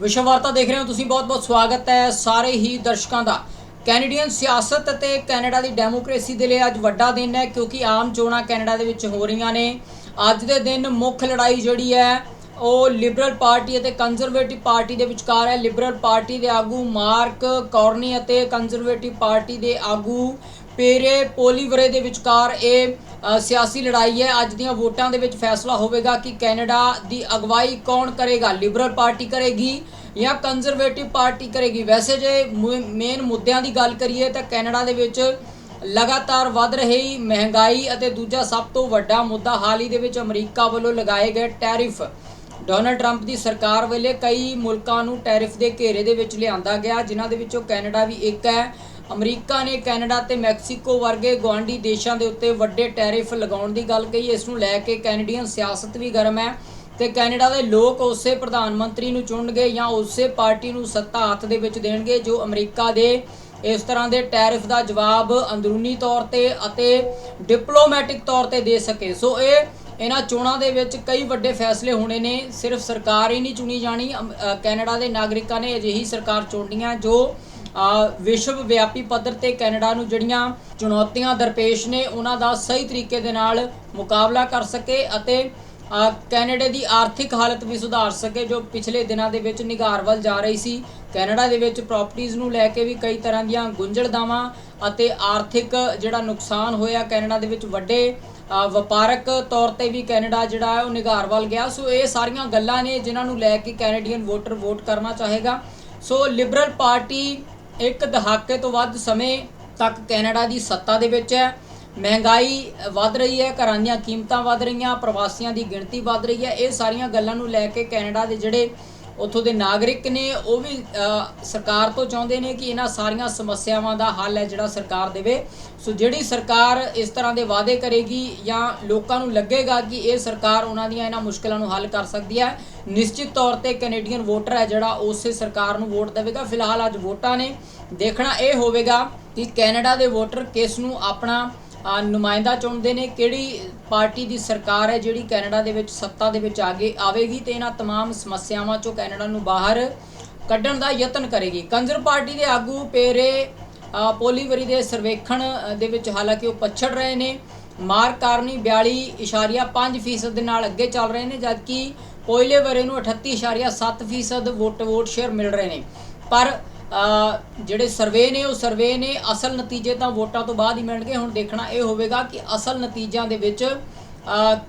ਵਿਸ਼ਵ ਵਾਰਤਾ ਦੇਖ ਰਹੇ ਹੋ ਤੁਸੀਂ, ਬਹੁਤ-ਬਹੁਤ ਸਵਾਗਤ ਹੈ ਸਾਰੇ ਹੀ ਦਰਸ਼ਕਾਂ ਦਾ। ਕੈਨੇਡੀਅਨ ਸਿਆਸਤ ਅਤੇ ਕੈਨੇਡਾ ਦੀ ਡੈਮੋਕ੍ਰੇਸੀ ਦੇ ਲਈ ਅੱਜ ਵੱਡਾ ਦਿਨ ਹੈ, ਕਿਉਂਕਿ ਆਮ ਚੋਣਾਂ ਕੈਨੇਡਾ ਦੇ ਵਿੱਚ ਹੋ ਰਹੀਆਂ ਨੇ। ਅੱਜ ਦੇ ਦਿਨ ਮੁੱਖ ਲੜਾਈ ਜਿਹੜੀ ਹੈ, ਉਹ ਲਿਬਰਲ ਪਾਰਟੀ ਅਤੇ ਕੰਜ਼ਰਵੇਟਿਵ ਪਾਰਟੀ ਦੇ ਵਿਚਕਾਰ ਹੈ। ਲਿਬਰਲ ਪਾਰਟੀ ਦੇ ਆਗੂ ਮਾਰਕ ਕੌਰਨੀ ਅਤੇ ਕੰਜ਼ਰਵੇਟਿਵ ਪਾਰਟੀ ਦੇ ਆਗੂ ਪੇਰੇ ਪੋਲੀਵਰੇ ਦੇ ਵਿਚਕਾਰ ਇਹ ਸਿਆਸੀ ਲੜਾਈ ਹੈ। ਅੱਜ ਦੀਆਂ ਵੋਟਾਂ ਦੇ ਵਿੱਚ ਫੈਸਲਾ ਹੋਵੇਗਾ ਕਿ ਕੈਨੇਡਾ ਦੀ ਅਗਵਾਈ ਕੌਣ ਕਰੇਗਾ। ਲਿਬਰਲ ਪਾਰਟੀ ਕਰੇਗੀ ਜਾਂ ਕੰਜ਼ਰਵੇਟਿਵ ਪਾਰਟੀ ਕਰੇਗੀ? ਵੈਸੇ ਜੇ ਮੇਨ ਮੁੱਦਿਆਂ ਦੀ ਗੱਲ ਕਰੀਏ ਤਾਂ ਕੈਨੇਡਾ ਦੇ ਵਿੱਚ ਲਗਾਤਾਰ ਵੱਧ ਰਹੀ ਮਹਿੰਗਾਈ ਅਤੇ ਦੂਜਾ ਸਭ ਤੋਂ ਵੱਡਾ ਮੁੱਦਾ ਹਾਲ ਹੀ ਦੇ ਵਿੱਚ ਅਮਰੀਕਾ ਵੱਲੋਂ ਲਗਾਏ ਗਏ ਟੈਰਿਫ। ਡੋਨਲਡ ਟਰੰਪ ਦੀ ਸਰਕਾਰ ਵੇਲੇ ਕਈ ਮੁਲਕਾਂ ਨੂੰ ਟੈਰਿਫ ਦੇ ਘੇਰੇ ਦੇ ਵਿੱਚ ਲਿਆਂਦਾ ਗਿਆ, ਜਿਨ੍ਹਾਂ ਦੇ ਵਿੱਚੋਂ ਕੈਨੇਡਾ ਵੀ ਇੱਕ ਹੈ। ਅਮਰੀਕਾ ਨੇ ਕੈਨੇਡਾ ਤੇ ਮੈਕਸੀਕੋ ਵਰਗੇ ਗੁਆਂਢੀ ਦੇਸ਼ਾਂ ਦੇ ਉੱਤੇ ਵੱਡੇ ਟੈਰਿਫ ਲਗਾਉਣ ਦੀ ਗੱਲ ਕਹੀ। ਇਸ ਨੂੰ ਲੈ ਕੇ ਕੈਨੇਡੀਅਨ ਸਿਆਸਤ ਵੀ ਗਰਮ ਹੈ ਤੇ ਕੈਨੇਡਾ ਦੇ ਲੋਕ ਉਸੇ ਪ੍ਰਧਾਨ ਮੰਤਰੀ ਨੂੰ ਚੁਣਨਗੇ ਜਾਂ ਉਸੇ ਪਾਰਟੀ ਨੂੰ ਸੱਤਾ ਹੱਥ ਦੇ ਵਿੱਚ ਦੇਣਗੇ ਜੋ ਅਮਰੀਕਾ ਦੇ ਇਸ ਤਰ੍ਹਾਂ ਦੇ ਟੈਰਿਫ ਦਾ ਜਵਾਬ ਅੰਦਰੂਨੀ ਤੌਰ ਤੇ ਅਤੇ ਡਿਪਲੋਮੈਟਿਕ ਤੌਰ ਤੇ ਦੇ ਸਕੇ। ਸੋ ਇਹ ਇਹਨਾਂ ਚੋਣਾਂ ਦੇ ਵਿੱਚ ਕਈ ਵੱਡੇ ਫੈਸਲੇ ਹੋਣੇ ਨੇ। ਸਿਰਫ ਸਰਕਾਰ ਹੀ ਨਹੀਂ ਚੁਣੀ ਜਾਣੀ। ਕੈਨੇਡਾ ਦੇ ਨਾਗਰਿਕਾਂ ਨੇ ਅਜਿਹੀ ਸਰਕਾਰ ਚੁਣਨੀ ਹੈ ਜੋ ਵਿਸ਼ਵ ਵਿਆਪੀ ਪੱਧਰ ਤੇ ਕੈਨੇਡਾ ਨੂੰ ਜਿਹੜੀਆਂ ਚੁਣੌਤੀਆਂ ਦਰਪੇਸ਼ ਨੇ ਉਹਨਾਂ ਦਾ ਸਹੀ ਤਰੀਕੇ ਦੇ ਨਾਲ ਮੁਕਾਬਲਾ ਕਰ ਸਕੇ ਅਤੇ ਅ, ਕੈਨੇਡਾ ਦੀ ਆਰਥਿਕ ਹਾਲਤ ਵੀ ਸੁਧਾਰ ਸਕੇ ਜੋ ਪਿਛਲੇ ਦਿਨਾਂ ਦੇ ਵਿੱਚ ਨਿਗਾਰ ਵੱਲ ਜਾ ਰਹੀ ਸੀ। ਕੈਨੇਡਾ ਦੇ ਵਿੱਚ ਪ੍ਰਾਪਰਟੀਆਂ ਨੂੰ ਲੈ ਕੇ ਵੀ ਕਈ ਤਰ੍ਹਾਂ ਦੀਆਂ ਗੁੰਝਲਦਾਵਾਂ ਅਤੇ ਆਰਥਿਕ ਜਿਹੜਾ ਨੁਕਸਾਨ ਹੋਇਆ ਕੈਨੇਡਾ ਦੇ ਵਿੱਚ ਵੱਡੇ ਵਪਾਰਕ ਤੌਰ ਤੇ ਵੀ ਕੈਨੇਡਾ ਜਿਹੜਾ ਹੈ ਉਹ ਨਿਗਾਰ ਵੱਲ ਗਿਆ। ਸੋ ਇਹ ਸਾਰੀਆਂ ਗੱਲਾਂ ਨੇ ਜਿਨ੍ਹਾਂ ਨੂੰ ਲੈ ਕੇ ਕੈਨੇਡੀਅਨ ਵੋਟਰ ਵੋਟ ਕਰਨਾ ਚਾਹੇਗਾ। ਸੋ ਲਿਬਰਲ ਪਾਰਟੀ ਇੱਕ ਦਹਾਕੇ ਤੋਂ ਵੱਧ ਸਮੇਂ ਤੱਕ ਕੈਨੇਡਾ ਦੀ ਸੱਤਾ ਦੇ ਵਿੱਚ ਹੈ। ਮਹਿੰਗਾਈ ਵੱਧ ਰਹੀ ਹੈ, ਘਰਾਂ ਦੀਆਂ ਕੀਮਤਾਂ ਵੱਧ ਰਹੀਆਂ, ਪ੍ਰਵਾਸੀਆਂ ਦੀ ਗਿਣਤੀ ਵੱਧ ਰਹੀ ਹੈ। ਇਹ ਸਾਰੀਆਂ ਗੱਲਾਂ ਨੂੰ ਲੈ ਕੇ ਕੈਨੇਡਾ ਦੇ ਜਿਹੜੇ ਉੱਥੋਂ ਦੇ ਨਾਗਰਿਕ ਨੇ, ਉਹ ਵੀ ਸਰਕਾਰ ਤੋਂ ਚਾਹੁੰਦੇ ਨੇ ਕਿ ਇਹਨਾਂ ਸਾਰੀਆਂ ਸਮੱਸਿਆਵਾਂ ਦਾ ਹੱਲ ਹੈ ਜਿਹੜਾ ਸਰਕਾਰ ਦੇਵੇ। ਸੋ ਜਿਹੜੀ ਸਰਕਾਰ ਇਸ ਤਰ੍ਹਾਂ ਦੇ ਵਾਅਦੇ ਕਰੇਗੀ ਜਾਂ ਲੋਕਾਂ ਨੂੰ ਲੱਗੇਗਾ ਕਿ ਇਹ ਸਰਕਾਰ ਉਹਨਾਂ ਦੀਆਂ ਇਹਨਾਂ ਮੁਸ਼ਕਲਾਂ ਨੂੰ ਹੱਲ ਕਰ ਸਕਦੀ ਹੈ, ਨਿਸ਼ਚਿਤ ਤੌਰ ਤੇ ਕੈਨੇਡੀਅਨ ਵੋਟਰ ਹੈ ਜਿਹੜਾ ਉਸੇ ਸਰਕਾਰ ਨੂੰ ਵੋਟ ਦੇਵੇਗਾ। ਫਿਲਹਾਲ ਅੱਜ ਵੋਟਾਂ ਨੇ। ਦੇਖਣਾ ਇਹ ਹੋਵੇਗਾ ਕਿ ਕੈਨੇਡਾ ਦੇ ਵੋਟਰ ਕਿਸ ਨੂੰ ਆਪਣਾ ਅ, ਨੁਮਾਇੰਦਾ ਚੁਣਦੇ ਨੇ ਕਿਹੜੀ ਪਾਰਟੀ ਦੀ ਸਰਕਾਰ ਹੈ ਜਿਹੜੀ ਕੈਨੇਡਾ ਦੇ ਵਿੱਚ ਸੱਤਾ ਦੇ ਵਿੱਚ ਆਗੇ ਆਵੇਗੀ ਤੇ ਇਹਨਾਂ तमाम ਸਮੱਸਿਆਵਾਂ ਚੋਂ ਕੈਨੇਡਾ ਨੂੰ ਬਾਹਰ ਕੱਢਣ ਦਾ ਯਤਨ ਕਰੇਗੀ ਕੰਜ਼ਰ ਪਾਰਟੀ ਦੇ ਆਗੂ ਪੇਰੇ ਅ, ਪੋਲੀਵਰੀ ਦੇ ਸਰਵੇਖਣ ਅ, ਦੇ ਵਿੱਚ ਹਾਲਾਂਕਿ ਉਹ ਪਛੜ ਰਹੇ ਨੇ ਮਾਰਕ ਕਾਰਨੀ 42.5% ਦੇ ਨਾਲ ਅੱਗੇ ਚੱਲ ਰਹੇ ਨੇ ਜਦਕਿ ਪੋਲੀਵਰੀ ਨੂੰ 38.7% ਵੋਟ ਵੋਟ ਸ਼ੇਅਰ ਮਿਲ ਰਹੇ ਨੇ ਪਰ ਅ, ਜਿਹੜੇ ਸਰਵੇ ਨੇ, ਉਹ ਸਰਵੇ ਨੇ, ਅਸਲ ਨਤੀਜੇ ਤਾਂ ਵੋਟਾਂ ਤੋਂ ਬਾਅਦ ਹੀ ਮਿਲਣਗੇ। ਹੁਣ ਦੇਖਣਾ ਇਹ ਹੋਵੇਗਾ ਕਿ ਅਸਲ ਨਤੀਜਿਆਂ ਦੇ ਵਿੱਚ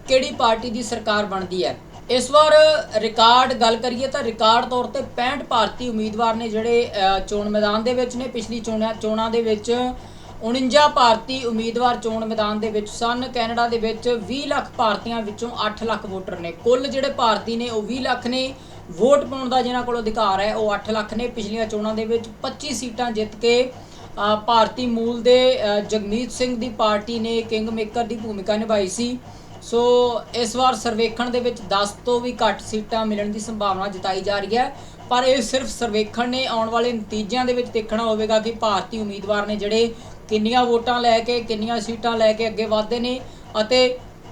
ਕਿਹੜੀ ਪਾਰਟੀ ਦੀ ਸਰਕਾਰ ਬਣਦੀ ਹੈ। ਇਸ ਵਾਰ ਰਿਕਾਰਡ ਗੱਲ ਕਰੀਏ ਤਾਂ ਰਿਕਾਰਡ ਤੌਰ ਤੇ 65 ਭਾਰਤੀ ਉਮੀਦਵਾਰ ਨੇ ਜਿਹੜੇ ਚੋਣ ਮੈਦਾਨ ਦੇ ਵਿੱਚ ਨੇ, ਪਿਛਲੀ ਚੋਣਾਂ ਚੋਣਾਂ ਦੇ ਵਿੱਚ 49 ਭਾਰਤੀ ਉਮੀਦਵਾਰ ਚੋਣ ਮੈਦਾਨ ਦੇ ਵਿੱਚ ਸਨ। ਕੈਨੇਡਾ ਦੇ ਵਿੱਚ 20 ਲੱਖ ਭਾਰਤੀਆਂ ਵਿੱਚੋਂ 8 ਲੱਖ ਵੋਟਰ ਨੇ। ਕੁੱਲ ਜਿਹੜੇ ਭਾਰਤੀ ਨੇ, ਉਹ 20 ਲੱਖ ਨੇ। ਵੋਟ ਪਾਉਣ ਦਾ ਜਿਨ੍ਹਾਂ ਕੋਲ ਅਧਿਕਾਰ ਹੈ, ਉਹ 8 ਲੱਖ ਨੇ। ਪਿਛਲੀਆਂ ਚੋਣਾਂ ਦੇ ਵਿੱਚ 25 ਸੀਟਾਂ ਜਿੱਤ ਕੇ ਭਾਰਤੀ ਮੂਲ ਦੇ ਜਗਮੀਤ ਸਿੰਘ ਦੀ ਪਾਰਟੀ ਨੇ ਕਿੰਗ ਮੇਕਰ ਦੀ ਭੂਮਿਕਾ ਨਿਭਾਈ ਸੀ। ਸੋ, ਇਸ ਵਾਰ ਸਰਵੇਖਣ ਦੇ ਵਿੱਚ 10 ਤੋਂ ਵੀ ਘੱਟ ਸੀਟਾਂ ਮਿਲਣ ਦੀ ਸੰਭਾਵਨਾ ਜਤਾਈ ਜਾ ਰਹੀ ਹੈ। ਪਰ ਇਹ ਸਿਰਫ ਸਰਵੇਖਣ ਨੇ, ਆਉਣ ਵਾਲੇ ਨਤੀਜਿਆਂ ਦੇ ਵਿੱਚ ਦੇਖਣਾ ਹੋਵੇਗਾ ਕਿ ਭਾਰਤੀ ਉਮੀਦਵਾਰ ਨੇ ਜਿਹੜੇ ਕਿੰਨੀਆਂ ਵੋਟਾਂ ਲੈ ਕੇ, ਕਿੰਨੀਆਂ ਸੀਟਾਂ ਲੈ ਕੇ ਅੱਗੇ ਵਧਦੇ ਨੇ ਅਤੇ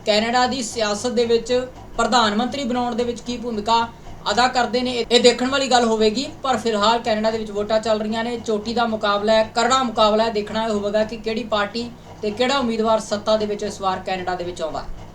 ਕੈਨੇਡਾ ਦੀ ਸਿਆਸਤ ਦੇ ਵਿੱਚ ਪ੍ਰਧਾਨ ਮੰਤਰੀ ਬਣਾਉਣ ਦੇ ਵਿੱਚ ਕੀ ਭੂਮਿਕਾ ਅਦਾ ਕਰਦੇ ਨੇ। ਇਹ ਦੇਖਣ ਵਾਲੀ ਗੱਲ ਹੋਵੇਗੀ, ਪਰ ਫਿਲਹਾਲ ਕੈਨੇਡਾ ਦੇ ਵਿੱਚ ਵੋਟਾਂ ਚੱਲ ਰਹੀਆਂ ਨੇ। ਚੋਟੀ ਦਾ ਮੁਕਾਬਲਾ ਹੈ, ਕਰੜਾ ਮੁਕਾਬਲਾ ਹੈ। ਦੇਖਣਾ ਹੋਵੇਗਾ ਕਿ ਕਿਹੜੀ ਪਾਰਟੀ ਤੇ ਕਿਹੜਾ ਉਮੀਦਵਾਰ ਸੱਤਾ ਦੇ ਵਿੱਚ ਇਸ ਵਾਰ ਕੈਨੇਡਾ ਦੇ ਵਿੱਚ ਆਉਂਦਾ